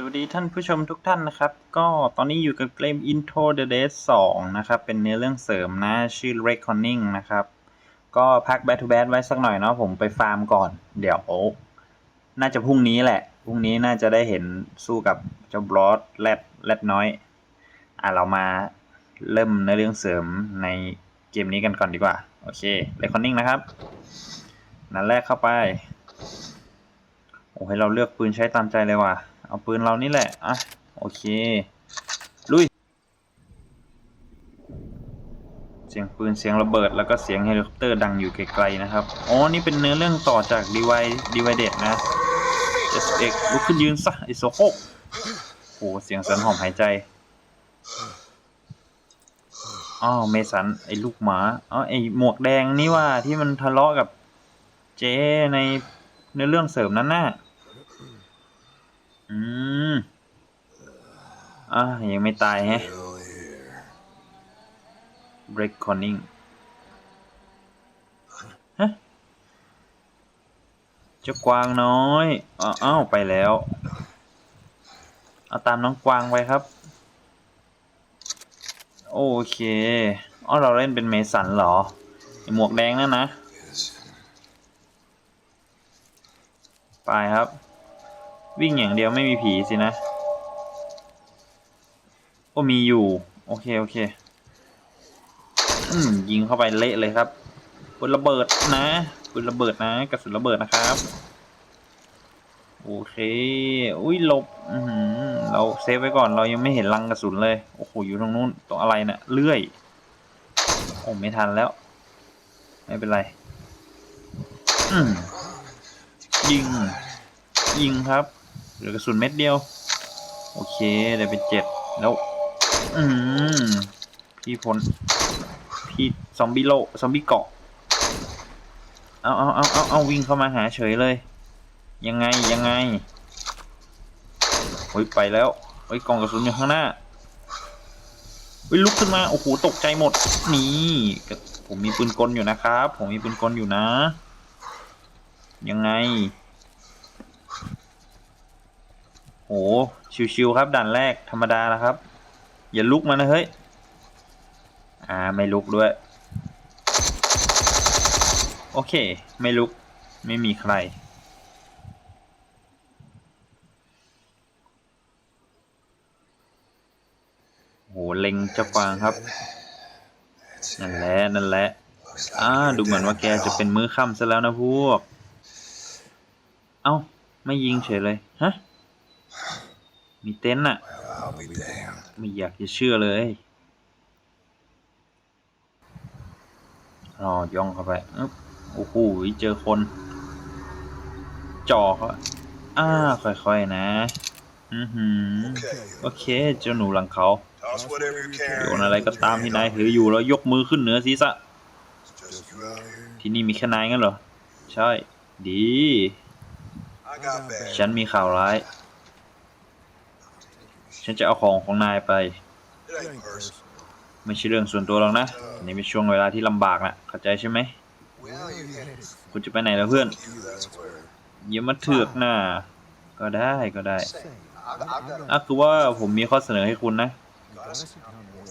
สวัสดีท่านผู้ชมทุกท่านนะครับ ก็ตอนนี้อยู่กับเกม Intro the Dead 2 นะครับ เป็นเนื้อเรื่องเสริมนะชื่อ Reckoning นะครับ ก็พัก Bad to Bad ไว้สักหน่อยเนาะผมไปฟาร์มก่อน เดี๋ยว น่าจะพรุ่งนี้แหละ พรุ่งนี้น่าจะได้เห็นสู้กับเจ้าบลอสแรดแรดน้อย อะ เรามาเริ่มเนื้อเรื่องเสริมในเกมนี้กันก่อนดีกว่า โอเค Reckoning นะครับ นัดแรกเข้าไป โอ้ให้เราเลือกปืนใช้ตามใจเลยว่ะ เอาปืนเรานี่แหละ อะ โอเค ลุย เสียงปืนเสียงระเบิดแล้วก็เสียงเฮลิคอปเตอร์ดังอยู่ไกลๆนะครับ อ๋อ นี่เป็นเนื้อเรื่องต่อจากดีไวดีไวเดดนะ SX ลุกขึ้นยืนซะไอโซโคโอ้เสียงสันหอมหายใจ อ้าวเมสัน ไอลูกหมาอ๋อไอหมวกแดงนี่ว่าที่มันทะเลาะกับเจในเนื้อเรื่องเสริมนั้นน่ะ อืมอะยังไม่ตายแฮะ break conning ฮะเจ้ากวางน้อยอ้าวอ้าไปแล้ว เอาตามน้องกวางไปครับ โอเคอ๋อเราเล่นเป็นเมสันเหรอ หมวกแดงนั่นนะ ไปครับ วิ่งอย่างเดียวไม่มีผีสินะ โอ้มีอยู่ โอเค โอเค อืมยิงเข้าไปเละเลยครับปืนระเบิดนะปืนระเบิดนะกระสุนระเบิดนะครับ โอเค อุ้ยหลบอือหือเราเซฟไว้ก่อนเรายังไม่เห็นรังกระสุนเลย โอ้โหอยู่ตรงนู้นตรงอะไรเนะ่ะเลื่อยโอ้ไม่ทันแล้ว ไม่เป็นไรอืมยิง ยิงครับ เหลือกระสุนเม็ดเดียว โอเคได้เป็นเจ็ดแล้ว อืมพี่พลพี่ซอมบี้โลซอมบี้เกาะเอาเอาเอาเอาเอาวิ่งเข้ามาหาเฉยเลย ยังไงยังไงโอ้ยไปแล้วโอ้ยกล่องกระสุนอยู่ข้างหน้าโอ้ยลุกขึ้นมาโอ้โหตกใจหมดนี่ผมมีปืนกลอยู่นะครับ ผมมีปืนกลอยู่นะ ยังไง โอ้ชิวๆครับด่านแรกธรรมดาแล้วครับ อย่าลุกมานะเฮ้ย อ่าไม่ลุกด้วย โอเค ไม่ลุกไม่มีใคร โหเล็งเจ้ากวางครับ นั่นแหละ นั่นแหละ อ่า ดูเหมือนว่าแกจะเป็นมือค่ำซะแล้วนะพวก เอ้า ไม่ยิงเฉยเลย ฮะ มีเต็นท์อะ I'll be damned. ไม่อยากจะเชื่อเลยรอย่องเข้าไปอึ๊บโอ้โหเจอคน จ่อเขาอ่าค่อยๆนะ อือหือโอเค เจ้าหนูหลังเขา Toss whatever you โย can. นอะไรก็ตามที่นายถืออยู่แล้วยกมือขึ้นเหนือศีรษะ Just you out here. ที่นี่มีแค่นายงั้นเหรอ ใช่ ดี I got bad. ฉันมีข่าวร้าย ฉันจะเอาของของนายไป ไม่ใช่เรื่องส่วนตัวหรอกนะนนี้เป็นช่วงเวลาที่ลำบากนะเข้าใจใช่ไหม คุณจะไปไหนแล้วเพื่อน อย่ามาเถือกหน้า ก็ได้ก็ได้อะคือว่าผมมีข้อเสนอให้คุณนะ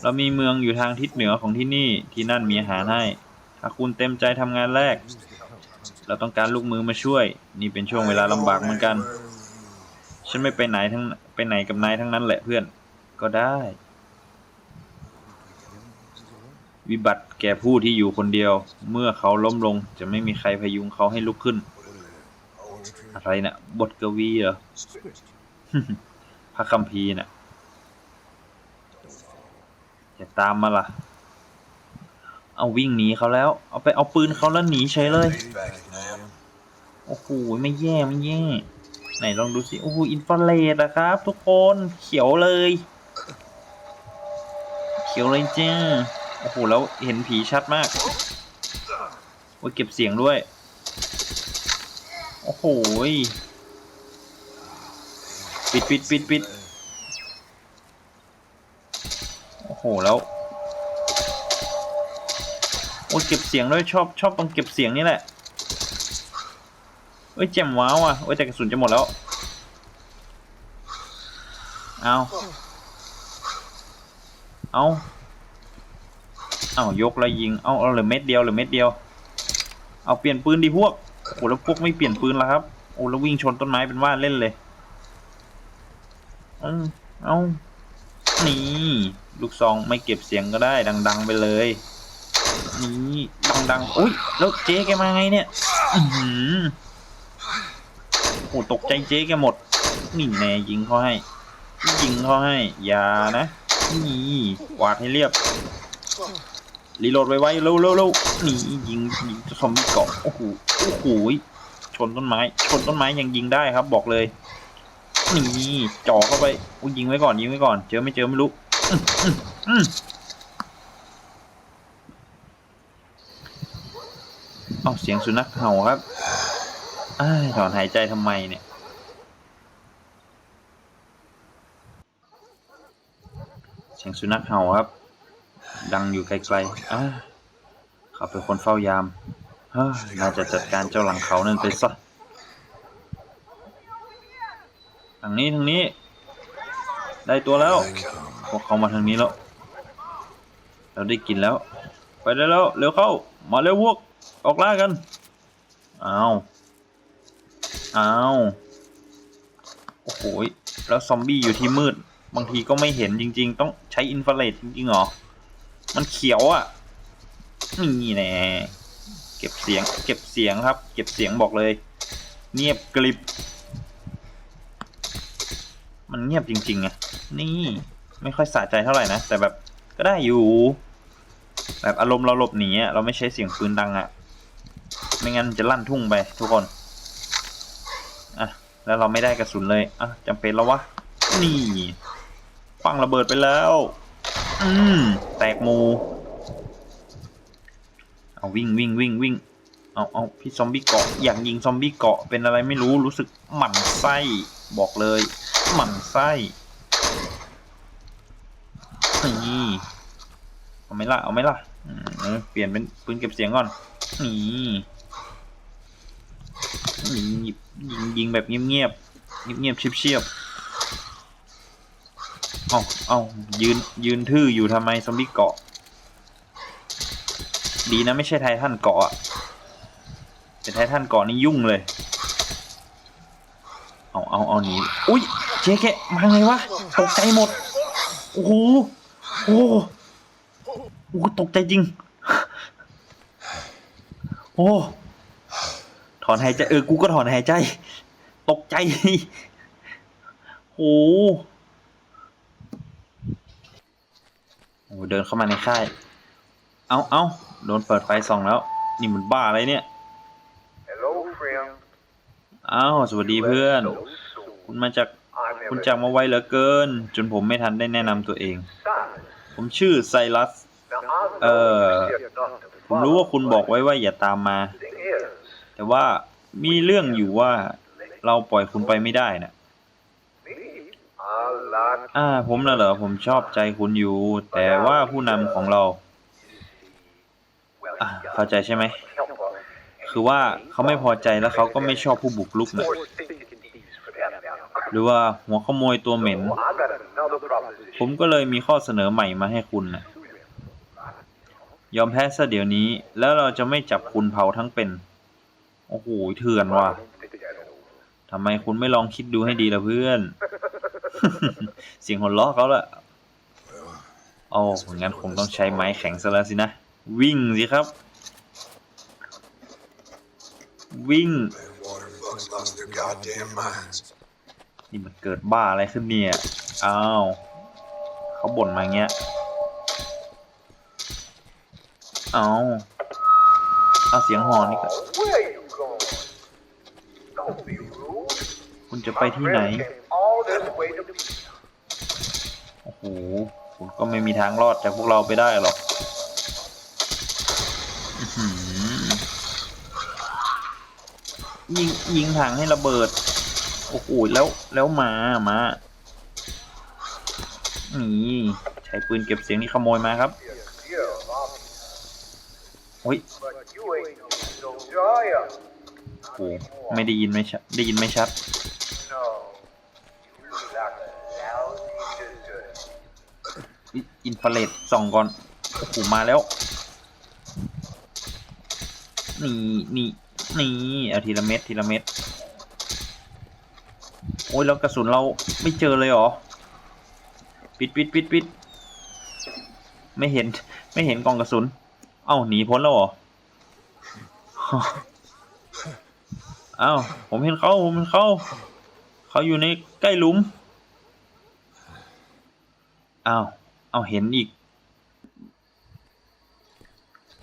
เรามีเมืองอยู่ทางทิศเหนือของที่นี่ ที่นั่นมีอาหารให้ ถ้าคุณเต็มใจทำงานแรก เราต้องการลูกมือมาช่วย นี่เป็นช่วงเวลาลำบากเหมือนกัน ฉันไม่ไปไหนทั้งไปไหนกับนายทั้งนั้นแหละเพื่อน ก็ได้ วิบัติแก่ผู้ที่อยู่คนเดียว เมื่อเขาล้มลง จะไม่มีใครพยุงเขาให้ลุกขึ้น อะไรนะ่ะ บทกวีเหรอ พระคัมภีร์น่ะอย่าตามมาล่ะ เอาวิ่งหนีเขาแล้ว เอาไปเอาปืนเขาแล้วหนีเฉยเลย โอ้โห ไม่แย่ ไม่แย่ ไหนลองดูสิโอ้โหอินฟราเรดอะครับ ทุกคนเขียวเลย เขียวเลยจ้าโอ้โหแล้วเห็นผีชัดมากโอ้ยเก็บเสียงด้วย โอ้โหยปิดปิดปิดปิดโอ้โหแล้วโอ้เก็บเสียงด้วยชอบชอบตรงเก็บเสียงนี่แหละ เอ้ยแจ่มว้าวอะเอ้ยแต่กระสุนจะหมดแล้ว เอาเอาเอายกแล้วยิง เอาเอาเหลือเม็ดเดียวเหลือเม็ดเดียว เอาเปลี่ยนปืนดิพวก โอ้แล้วพวกไม่เปลี่ยนปืนแล้วครับ โอ้แล้ววิ่งชนต้นไม้เป็นว่าเล่นเลยเอาเอานี่ ลูกซองไม่เก็บเสียงก็ได้ ดัง ๆ ไปเลย นี่ดังๆอุ้ยแล้วเจ๊แกมาไงเนี่ย อื โอ้ตกใจเจ๊แกหมด นี่แน่ยิงเขาให้ ยิงเขาให้ อย่านะ นี่กวาดให้เรียบ รีโหลดไว้ๆเร็วๆเร็วนี่ยิงยิงซอมบี้เกาะโอ้โหโอ้โหชนต้นไม้ ชนต้นไม้ยังยิงได้ครับ บอกเลย นี่จ่อเข้าไปอุ้ยยิงไว้ก่อนยิงไว้ก่อน เจอไม่เจอไม่รู้อื้ออื้ออื้อเอาเสียงสุนัขเห่าครับ อ้ายถอนหายใจทำไมเนี่ย เสียงสุนัขเห่าครับ ดังอยู่ไกลๆอ่าเขาเป็นคนเฝ้ายามน่าจะจัดการเจ้าหลังเขานั่นไปซะทางนี้ทางนี้ ได้ตัวแล้วพวกเขามาทางนี้แล้ว เราได้กินแล้ว ไปได้แล้ว เร็วเข้า มาเร็วพวก ออกล่ากัน อ้าว อ้าวโอ้โหยแล้วซอมบี้อยู่ที่มืด บางทีก็ไม่เห็นจริง ๆ ต้องใช้อินฟราเรดจริงๆเหรอ มันเขียวอะ่ะ นี่แน่เก็บเสียง เก็บเสียงครับ เก็บเสียงบอกเลย เงียบกริบ มันเงียบจริงๆอะนี่ ไม่ค่อยสะใจเท่าไหร่นะ แต่แบบก็ได้อยู่ แบบอารมณ์เราหลบหนีเราไม่ใช้เสียงปืนดังอะไม่งั้นจะลั่นทุ่งไปทุกคน แล้วเราไม่ได้กระสุนเลยอะจำเป็นแล้ววะ นี่ปังระเบิดไปแล้ว อืม แตกมู เอาวิ่งวิ่งวิ่งวิ่ง เอาเอาพี่ซอมบี้เกาะ อยากยิงซอมบี้เกาะ เป็นอะไรไม่รู้ รู้สึกหมั่นไส้ บอกเลย หมั่นไส้นี่เอาไหมล่ะเอาไหมล่ะเออเปลี่ยนเป็นปืนเก็บเสียงก่อน นี่ นี่ยิงยิงแบบเงียบๆเงียบๆเชียบๆเอาเอายืนยืนทื่ออยู่ทำไมซอมบี้เกาะ ดีนะไม่ใช่ไททันเกาะอะเป็นไททันเกาะนี่ยุ่งเลย เอาเอาเอาหนีอุ้ยเจ๊แกมาไงวะตกใจหมดโอ้โหโอ้โหตกใจจริง โอ้ ถอนหายใจเออ กูก็ถอนหายใจ ตกใจโอ้โหโอ้โหเดินเข้ามาในค่าย เอาเอาโดนเปิดไฟส่องแล้ว นี่มันบ้าอะไรเนี่ย Hello, friend. อ้าว สวัสดีเพื่อน So soon. คุณมาจาก I'm คุณจากมาไวเหลือเกิน จนผมไม่ทันได้แนะนำตัวเอง Simon. ผมชื่อไซรัส Now, I'm Uh, uh, here not to ผมรู้ว่าคุณบอกไว้ว่าอย่าตามมา thing is, แต่ว่ามีเรื่องอยู่ว่าเราปล่อยคุณไปไม่ได้นะอ่า ผมน่ะเหรอ ผมชอบใจคุณอยู่ แต่ว่าผู้นำของเรา อ่าเข้าใจใช่ไหม คือว่าเขาไม่พอใจแล้วเขาก็ไม่ชอบผู้บุกรุกนะหรือว่าหัวขโมยตัวเหม็น ผมก็เลยมีข้อเสนอใหม่มาให้คุณนะยอมแพ้ซะเดี๋ยวนี้ แล้วเราจะไม่จับคุณเผาทั้งเป็น โอ้โหเถื่อนว่ะ Don't think that over. ทำไมคุณไม่ลองคิดดูให้ดีล่ะเพื่อน เสียงหัวเราะเขาละโอ้งั้นคงต้องใช้ไม้แข็งซะแล้วสินะ วิ่งสิครับ วิ่ง Them water bugs lost their goddamn minds. นี่มันเกิดบ้าอะไรขึ้นเนี่ย อ้าว เขาบ่นมาเงี้ย เอาเอาเสียงหอนนี่ก็ คุณจะไปที่ไหน โอ้โห คุณก็ไม่มีทางรอดจากพวกเราไปได้หรอกยิงยิงถังให้ระเบิด โอ้โห แล้วแล้วมามานี่ใช้ปืนเก็บเสียงที่ขโมยมาครับโอ้ย โอ้ไม่ได้ยินไม่ชัดได้ยินไม่ชัดอินฟราเรดส่องก่อนโอ้โหมาแล้วนี่นี่นี่เอาทีละเม็ดทีละเม็ดโอ้ยแล้วกระสุนเราไม่เจอเลยเหรอปิดปิดปิดปิดไม่เห็นไม่เห็นกล่องกระสุน เอ้าหนีพ้นแล้วเหรอ อ้าวผมเห็นเขาผมเห็นเขาเขาอยู่ในใกล้หลุมอ้าวเอาเห็นอีก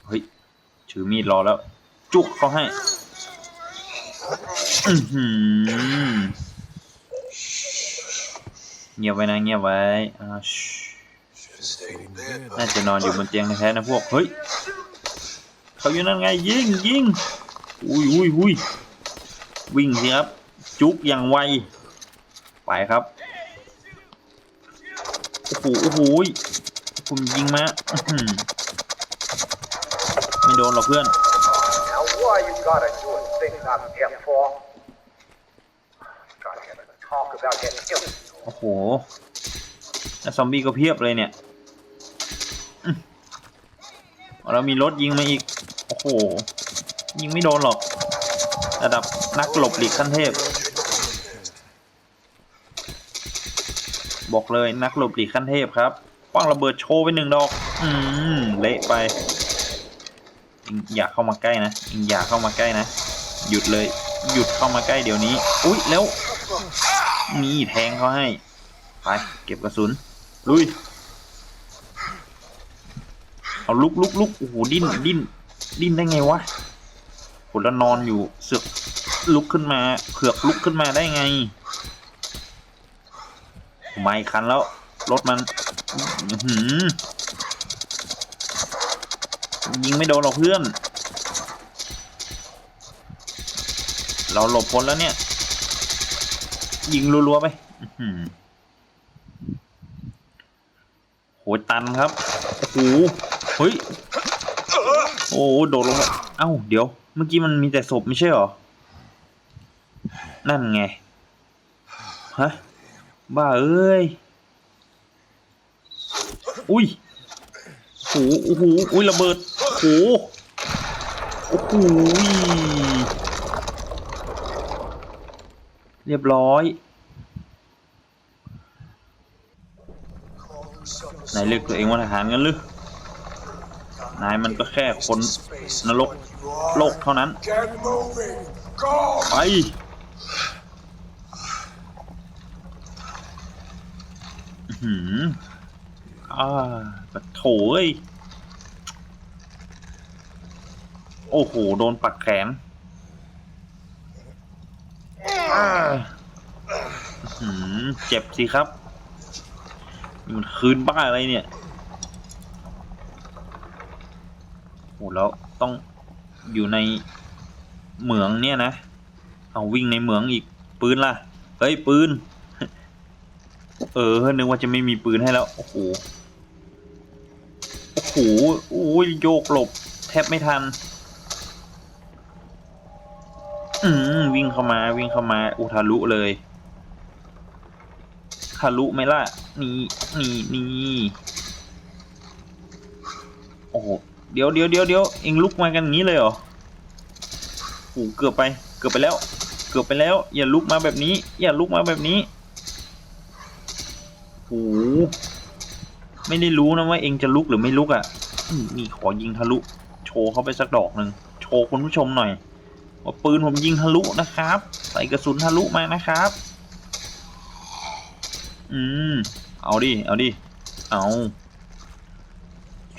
เฮ้ยถือมีดรอแล้ว จุกเขาให้เงียบไว้นะเงียบไว้อาชิ Should have stayed in bed. น่าจะนอนอยู่บนเตียงแท้ๆนะพวก เฮ้ย เขาอยู่นั่นไงยิงยิงอุ้ยอุ้ยอุ้ย วิ่งสิครับ จุกอย่างไว ไปครับ โอ้โหโอ้โหยคุณยิงมาอื้อหือไม่โดนหรอกเพื่อน Now, why you gotta do things I'm here for? Gotta have a talk about that ill. โอ้โหแล้วซอมบี้ก็เพียบเลยเนี่ยอื้อเรามีรถยิงมาอีก โอ้โห ยิงไม่โดนหรอก ระดับนักหลบหลีกขั้นเทพ บอกเลยนักหลบหลีกขั้นเทพครับป้องระเบิดโชว์ไปหนึ่งดอก อืมเละไป อย่าเข้ามาใกล้นะ อย่าเข้ามาใกล้นะ หยุดเลย หยุดเข้ามาใกล้เดี๋ยวนี้ อุ๊ยแล้ว มีแทงเขาให้ ไป เก็บกระสุน ลุย เอาลุกลุกลุกโอ้โหดิ้นดิ้นดิ้นได้ไงวะ ผลแล้วนอนอยู่เสือกลุกขึ้นมาเผือกลุกขึ้นมาได้ไง ไม่คันแล้ว รถมันหือยิงไม่โดนหรอกเพื่อน เราหลบพ้นแล้วเนี่ย ยิงรัวๆไปหือโหตันครับ โอ้โหเฮ้ย โอ้โดดลง เอ้า เดี๋ยว เมื่อกี้มันมีแต่ศพไม่ใช่หรอ นั่นไง ฮะ บ้าเอ้ย อุ้ยโหโอ้โหอุ้ยระเบิดโหโอ้โหเรียบร้อยนายเรียกตัวเองว่าทหารกันหรือ นายมันก็แค่คนนรกโลกเท่านั้น ไปอื้อหืออ่าปะโถยโอ้โห โดนปักแขนอ่าอื้อหือเจ็บสิครับ มันคืนบ้าอะไรเนี่ยโอ้แล้วต้องอยู่ในเหมืองเนี่ยนะ เอาวิ่งในเหมืองอีกปืนล่ะ เฮ้ยปืน เออนึกว่าจะไม่มีปืนให้แล้ว โอ้โห โอ้โหโอ้ยโยกหลบ แทบไม่ทัน อืมวิ่งเข้ามาวิ่งเข้ามาอุทะลุเลยทะลุไหมล่ะ นี่นี่นี่โอ้โห เดี๋ยวเดี๋ยวเดี๋ยวเดี๋ยวเอ็งลุกมากันอย่างนี้เลยเหรอโอ้โหเกือบไป เกือบไปแล้ว เกือบไปแล้ว อย่าลุกมาแบบนี้ อย่าลุกมาแบบนี้โอ้โหไม่ได้รู้นะว่าเองจะลุกหรือไม่ลุกอะมีขอยิงทะลุ โชว์เข้าไปสักดอกหนึ่งโชว์คุณผู้ชมหน่อย ว่าปืนผมยิงทะลุนะครับ ใส่กระสุนทะลุมานะครับ อืม เอาดิ เอาดิ เอา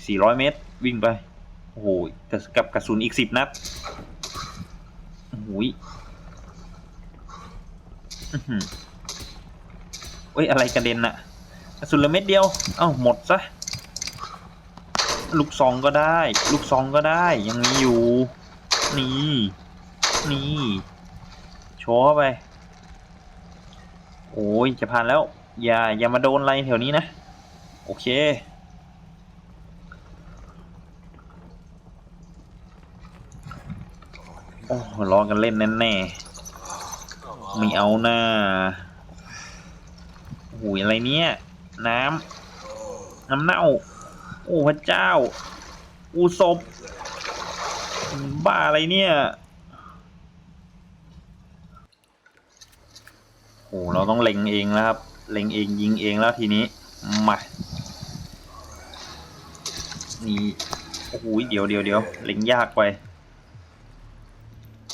สี่ร้อยเมตร วิ่งไป โอ้โหกับกระสุนอีกสิบนัดโอ้โหยอื้อหือเอ้ย อะไรกระเด็นน่ะกระสุนลือเม็ดเดียว เอ้า หมดซะ ลูกซองก็ได้ ลูกซองก็ได้ ยังมีอยู่ นี่ นี่โชว์ไป โอ้ย จะผ่านแล้ว อย่า อย่ามาโดนอะไรแถวนี้นะ โอเค โอ้อกันเล่นแน่ๆไม่เอาหน้าโอ้โหอะไรเนี่ย น้ำน้ำเน่า โอ้พระเจ้า อูศพบ้าอะไรเนี่ยโอ้เราต้องเล็งเองแล้วครับ เล็งเองยิงเองแล้วทีนี้ มานี่โอ้โหเดี๋ยวเดี๋ยวเดี๋ยวเล็งยากไป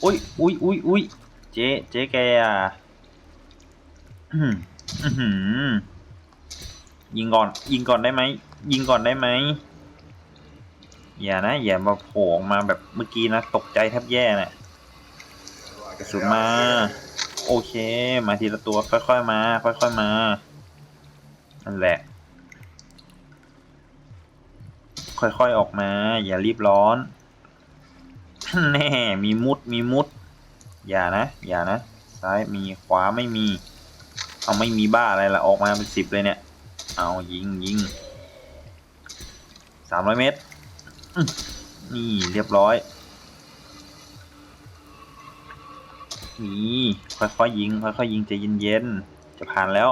อุ้ยอุ้ยอุ้ยอุ้ยเจ๊เจ๊แกอะอื้อหืออื้อหือยิงก่อน ยิงก่อนได้ไหม ยิงก่อนได้ไหม อย่านะ อย่ามาโผล่มาแบบเมื่อกี้นะ ตกใจแทบแย่นะ่ะกระสุนมา โอเค มาทีละตัว ค่อยๆมา ค่อยๆมา นั่นแหละ ค่อยๆออกมา อย่ารีบร้อน แน่มีมุดมีมุด อย่านะ อย่านะ ซ้ายมีขวาไม่มี เอาไม่มีบ้าอะไรละออกมาเป็นสิบเลยเนี่ย เอายิงยิงสามร้อยเมตร นี่เรียบร้อย นี่ค่อยๆยิง ค่อยๆยิงใจเย็นๆ จะผ่านแล้ว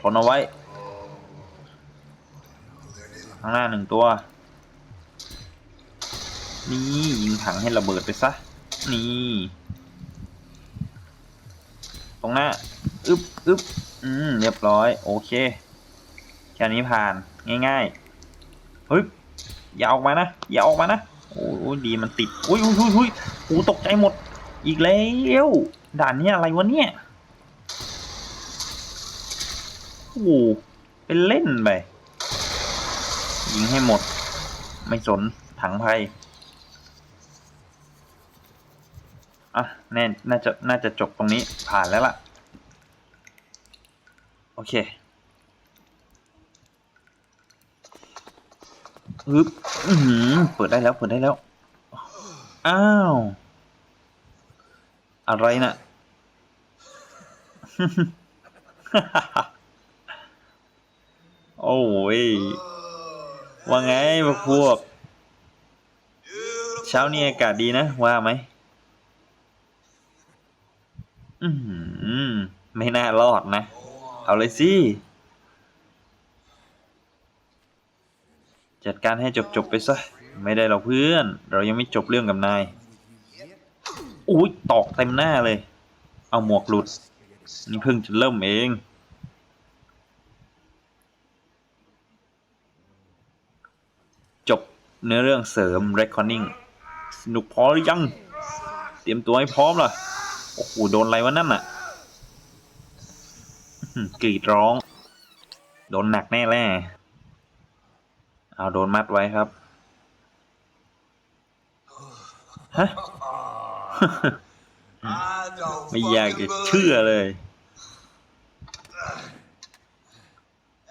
ทนเอาไว้ ข้างหน้าหนึ่งตัว นี่ยิงถังให้ระเบิดไปซะ นี่ ตรงหน้า อึบอึบอืม เรียบร้อย โอเค แค่นี้ผ่าน ง่ายๆเฮ้ย อย่าออกมานะ อย่าออกมานะ โอ้ยดีมันติด อุ้ยอุ้ยอุ้ยอุ้ยโอ้ตกใจหมด อีกแล้ว ด่านนี้อะไรวะเนี่ย โอ้ เป็นเล่นไป ยิงให้หมด ไม่สนถังภัย อะแน่น่าจะน่าจะจบตรงนี้ผ่านแล้วล่ะ โอเคฮึบเปิดได้แล้ว เปิดได้แล้ว อ้าว อะไรนะ่ะโอ้ย ว่าไงพวก เช้านี้อากาศดีนะ ว่าไหม อือหือไม่น่ารอดนะ เอาเลยสิ จัดการให้จบๆไปซะ ไม่ได้หรอกเพื่อน เรายังไม่จบเรื่องกับนาย อุ้ยตอกเต็มหน้าเลย เอาหมวกหลุด นี่เพิ่งจะเริ่มเอง จบเนื้อเรื่องเสริม recording สนุกพอหรือยัง เตรียมตัวให้พร้อมล่ะ โอ้โหโดนอะไรวะนั่นน่ะกรีดร้อง โดนหนักแน่แน่เอาโดนมัดไว้ครับฮะไม่อยากจะเชื่อเลย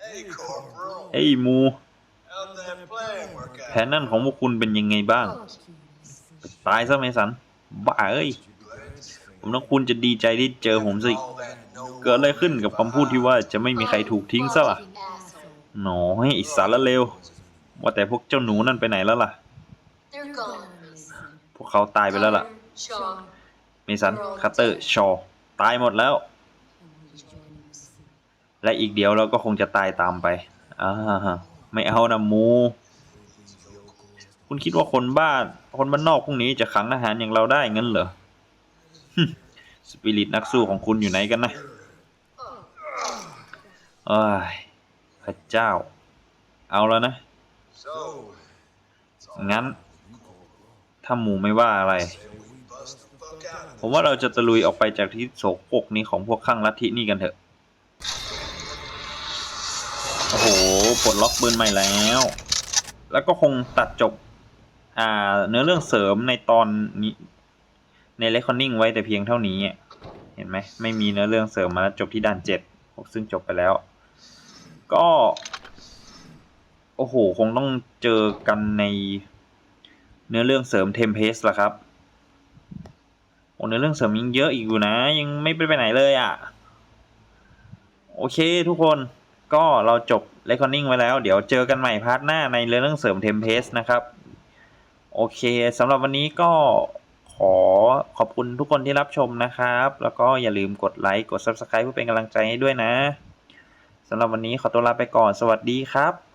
Hey, Corporal. เฮ้ยมูแผนนั่นของพวกคุณเป็นยังไงบ้าง ตายซะไหมสัน บ้าเอ้ย ผมต้องคุณจะดีใจที่เจอผมสิ All that no เกิดอะไรขึ้นกับคำพูดที่ว่าจะไม่มีใครถูกทิ้งซะล่ะหนอให้อิสารละเลวว่าแต่พวกเจ้าหนูนั่นไปไหนแล้วล่ะ They're gone. พวกเขาตายไปแล้วล่ะ Shaw. เมสัน คัตเตอร์ ชอ ตายหมดแล้ว และอีกเดียวเราก็คงจะตายตามไปอ่าไม่เอานะหมู คุณคิดว่าคนบ้าน คนบ้านนอกพวกนี้จะขังอาหารอย่างเราได้งั้นเหรอฮึ่ม สปิริตนักสู้ของคุณอยู่ไหนกันนะเอ้ยพระเจ้า เอาแล้วนะ งั้น ถ้าหมูไม่ว่าอะไร ผมว่าเราจะตะลุยออกไปจากที่โศกปกนี้ของพวกข้างลัทธินี่กันเถอะ โอ้โห ปลดล็อกปืนใหม่แล้ว แล้วก็คงตัดจบ อ่า เนื้อเรื่องเสริมในตอนนี้ ในเรคคอนนิ่งไว้แต่เพียงเท่านี้ เห็นไหมไม่มีเนื้อเรื่องเสริมมาจบที่ด่านเจ็ดซึ่งจบไปแล้ว ก็ โอ้โห คงต้องเจอกันในเนื้อเรื่องเสริมเทมเพสละครับโอ้เนื้อเรื่องเสริมยังเยอะอีกอยู่นะ ยังไม่ไปไหนเลยอะ โอเคทุกคนก็เราจบ recording ไว้แล้ว เดี๋ยวเจอกันใหม่พาร์ทหน้าในเรื่องเสริมเทมเพสนะครับ โอเคสำหรับวันนี้ก็ ขอขอบคุณทุกคนที่รับชมนะครับ แล้วก็อย่าลืมกดไลค์กด Subscribe เพื่อเป็นกำลังใจให้ด้วยนะสำหรับวันนี้ขอตัวลาไปก่อนสวัสดีครับ